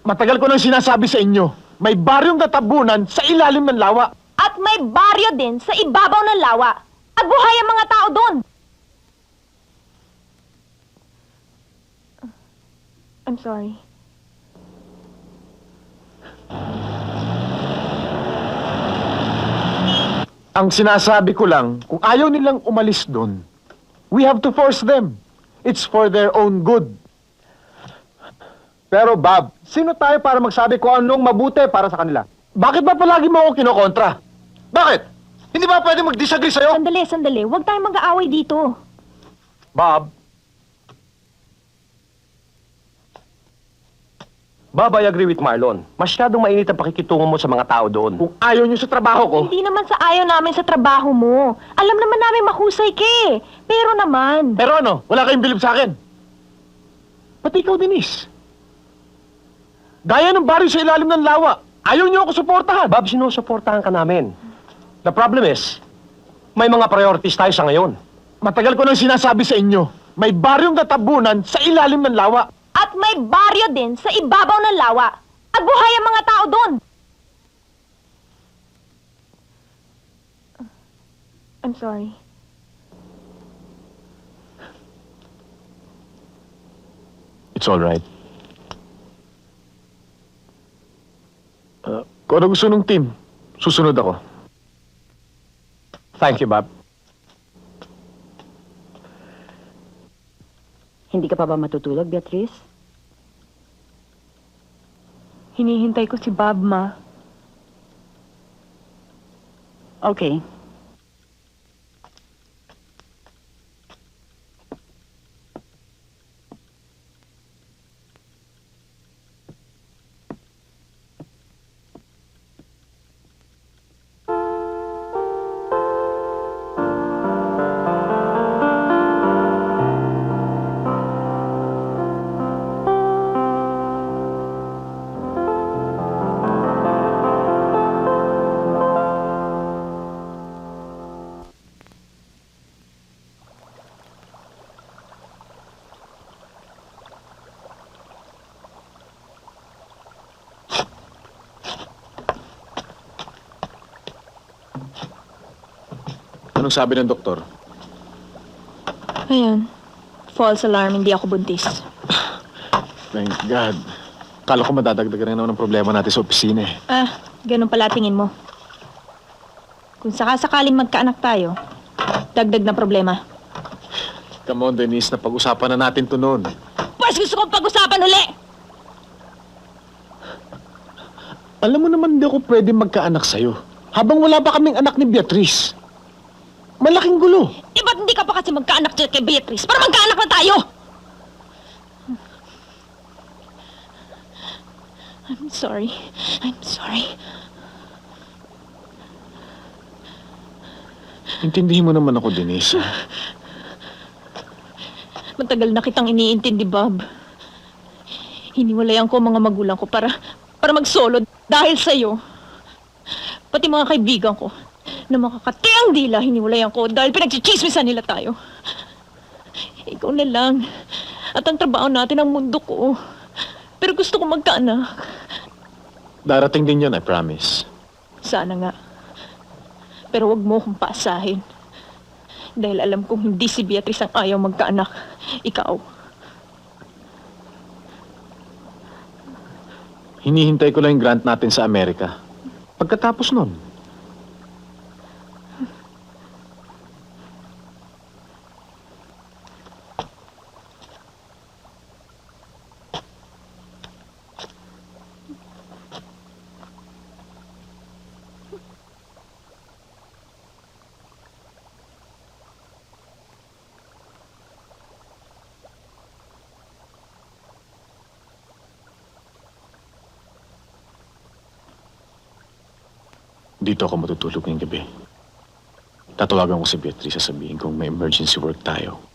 Matagal ko nang sinasabi sa inyo, may baryong tatabunan sa ilalim ng lawa. At may baryo din sa ibabaw ng lawa. At buhay ang mga tao doon. I'm sorry. Ang sinasabi ko lang, kung ayaw nilang umalis doon, we have to force them. It's for their own good. Pero Bob, sino tayo para magsabi kung anong mabuti para sa kanila? Bakit ba palagi mo ako kinokontra? Bakit? Hindi ba pwede mag-disagree sa'yo? Sandali, sandali. Huwag tayong mag-aaway dito. Bob? Bob, I agree with Marlon. Masyadong mainit ang pakikitungo mo sa mga tao doon. Kung ayaw niyo sa trabaho ko, Hindi naman sa ayaw namin sa trabaho mo. Alam naman namin mahusay ka eh. Pero naman. pero ano, wala kayong bilib sa akin. Pati ikaw, Denise. Gaya ng baryo sa ilalim ng lawa, ayaw niyo ako suportahan. Bob, sinusuportahan ka namin. The problem is, may mga priorities tayo sa ngayon. Matagal ko nang sinasabi sa inyo, may baryong tatabunan sa ilalim ng lawa. At may baryo din sa ibabaw ng lawa. At buhay ang mga tao doon. I'm sorry. It's all right. Kung ano gusto ng team, susunod ako. Thank you, Bob. Hindi ka pa ba matutulog, Beatrice? Hinihintay ko si Bob, ma. Okay. Anong sabi ng doktor? Ayun. False alarm, hindi ako buntis. Thank God. Kala ko madadagdagan na naman ang problema natin sa opisina eh. Ah, ganun pala tingin mo. Kung sakasakaling magkaanak tayo, dagdag na problema. Come on, Denise, napag-usapan na natin to noon. Pues gusto kong pag-usapan uli! Alam mo naman hindi ako pwede magkaanak sa'yo. Habang wala pa kaming anak ni Beatrice. Malaking gulo. Eh, ba't hindi ka pa kasi magkaanak dyan kay Beatrice? Para magkaanak na tayo! I'm sorry. I'm sorry. Intindihin mo naman ako, Denise. ha? Matagal na kitang iniintindi, Bob. Hiniwalayan ko ang mga magulang ko para, para mag-solo dahil sa'yo. Pati mga kaibigan ko na makakatiang dila, hiniwalayan ko dahil pinagchichismisan nila tayo. Ikaw na lang. At ang trabaho natin ang mundo ko. Pero gusto ko magkaanak. Darating din yun, I promise. Sana nga. Pero wag mo akong paasahin. Dahil alam kong hindi si Beatrice ang ayaw magkaanak. Ikaw. Hinihintay ko lang yung grant natin sa Amerika. Pagkatapos nun, dito ako matutulog ngayong gabi. Tatawagan ko si Beatrice sasabihin kong may emergency work tayo.